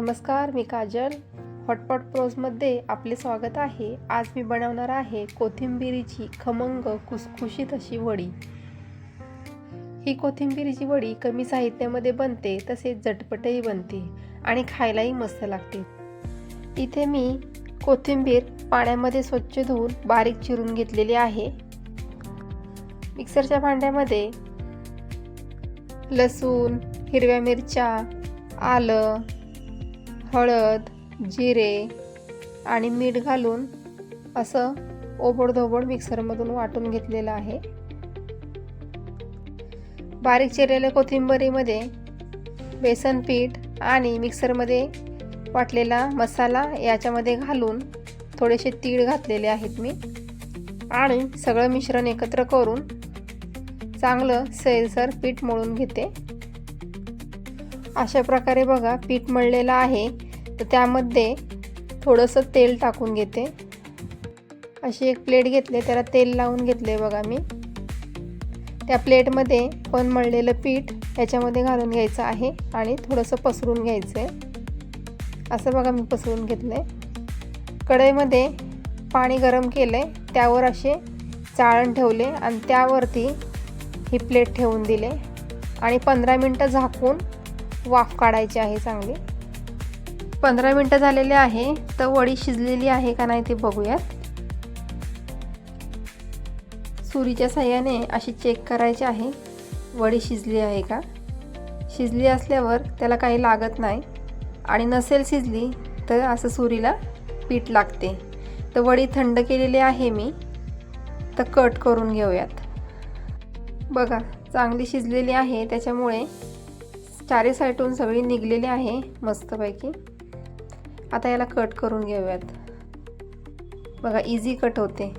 नमस्कार मी काजल. हॉटपॉट प्रोजमध्ये आपले स्वागत आहे. आज मी बनवणार आहे कोथिंबिरीची खमंग कुसखुशीत अशी वडी. ही कोथिंबिरीची वडी कमी साहित्यामध्ये बनते तसेच झटपटही बनते आणि खायलाही मस्त लागते. इथे मी कोथिंबीर पाण्यामध्ये स्वच्छ धुवून बारीक चिरून घेतलेली आहे. मिक्सरच्या भांड्यामध्ये लसूण हिरव्या मिरच्या आलं हळद जिरे आणि मीठ घालून असं ओबडधोबड मिक्सरमधून वाटून घेतलेलं आहे. बारीक चिरलेल्या कोथिंबरीमध्ये बेसन पीठ आणि मिक्सरमध्ये वाटलेला मसाला याच्यामध्ये घालून थोडेसे तीळ घातलेले आहेत मी. आणि सगळं मिश्रण एकत्र करून चांगलं सैलसर पीठ मळून घेते. अशा प्रकारे बघा पीठ मळलेलं आहे. तर त्यामध्ये थोडंसं तेल टाकून घेते. अशी एक प्लेट घेतले त्याला तेल लावून घेतले बघा मी. त्या प्लेटमध्ये पण मळलेलं पीठ याच्यामध्ये घालून घ्यायचं आहे आणि थोडंसं पसरून घ्यायचं आहे असं बघा मी पसरून घेतलं आहे कढईमध्ये पाणी गरम केलं आहे त्यावर असे चाळण ठेवले आणि त्यावरती ही प्लेट ठेवून दिले. आणि पंधरा मिनटं झाकून वाफ काढायची आहे चांगली. पंधरा मिनटं झालेले आहे. तर वडी शिजलेली आहे का नाही ते बघूयात. सुरीच्या साह्याने अशी चेक करायची आहे. वडी शिजली आहे का? शिजली असल्यावर त्याला काही लागत नाही. आणि नसेल शिजली तर असं सुरीला पीठ लागते. तर वडी थंड केलेली आहे मी. तर कट करून घेऊयात. बघा चांगली शिजलेली आहे. त्याच्यामुळे चारी साईडून सगळी निघलेली आहे मस्तपैकी. आता याला कट करून घेऊयात. बघा इझी कट होते.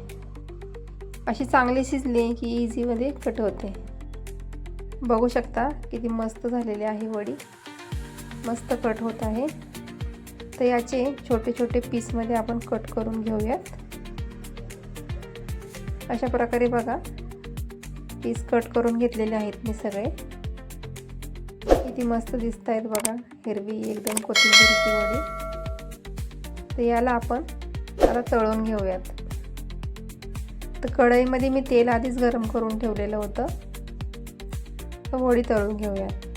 अशी चांगली शिजली की इझीमध्ये कट होते. बघू शकता किती मस्त झालेली आहे वडी. मस्त कट होत आहे. तर याचे छोटे छोटे पीसमध्ये आपण कट करून घेऊयात. अशा प्रकारे बघा पीस कट करून घेतलेले आहेत मी सगळे. किती मस्त दिसत आहेत बघा हिरवी एकदम कोथिंबीरची वडी. तर याला आपण आता तळून घेऊयात. तर कढईमध्ये मी तेल आधीच गरम करून ठेवलेलं होतं. तर वडी तळून घेऊयात.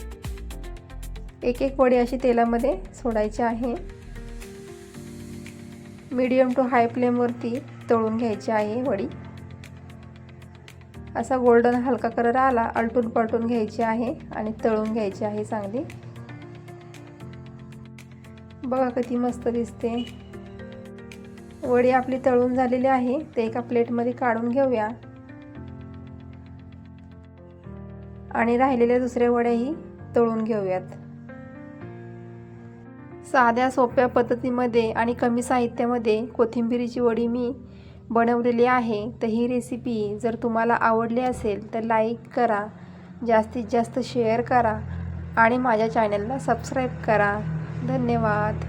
एक एक वडी अशी तेलामध्ये सोडायची आहे. मीडियम टू हाय फ्लेमवरती तळून घ्यायची आहे वडी. असा गोल्डन हलका कलर आला अलटून पलटून घ्यायची आहे आणि तळून घ्यायची आहे चांगली. बघा किती मस्त दिसते. वडी आपली तळून झालेली आहे. ते एका प्लेटमध्ये काढून घेऊया. आणि राहिलेल्या दुसऱ्या वड्याही तळून घेऊयात. साध्या सोप्या पद्धतीमध्ये आणि कमी साहित्यामध्ये कोथिंबिरीची वडी मी बनवलेली आहे. तर ही रेसिपी जर तुम्हाला आवडली असेल तर लाईक करा. जास्तीत जास्त शेअर करा. आणि माझ्या चॅनलला सबस्क्राईब करा. धन्यवाद.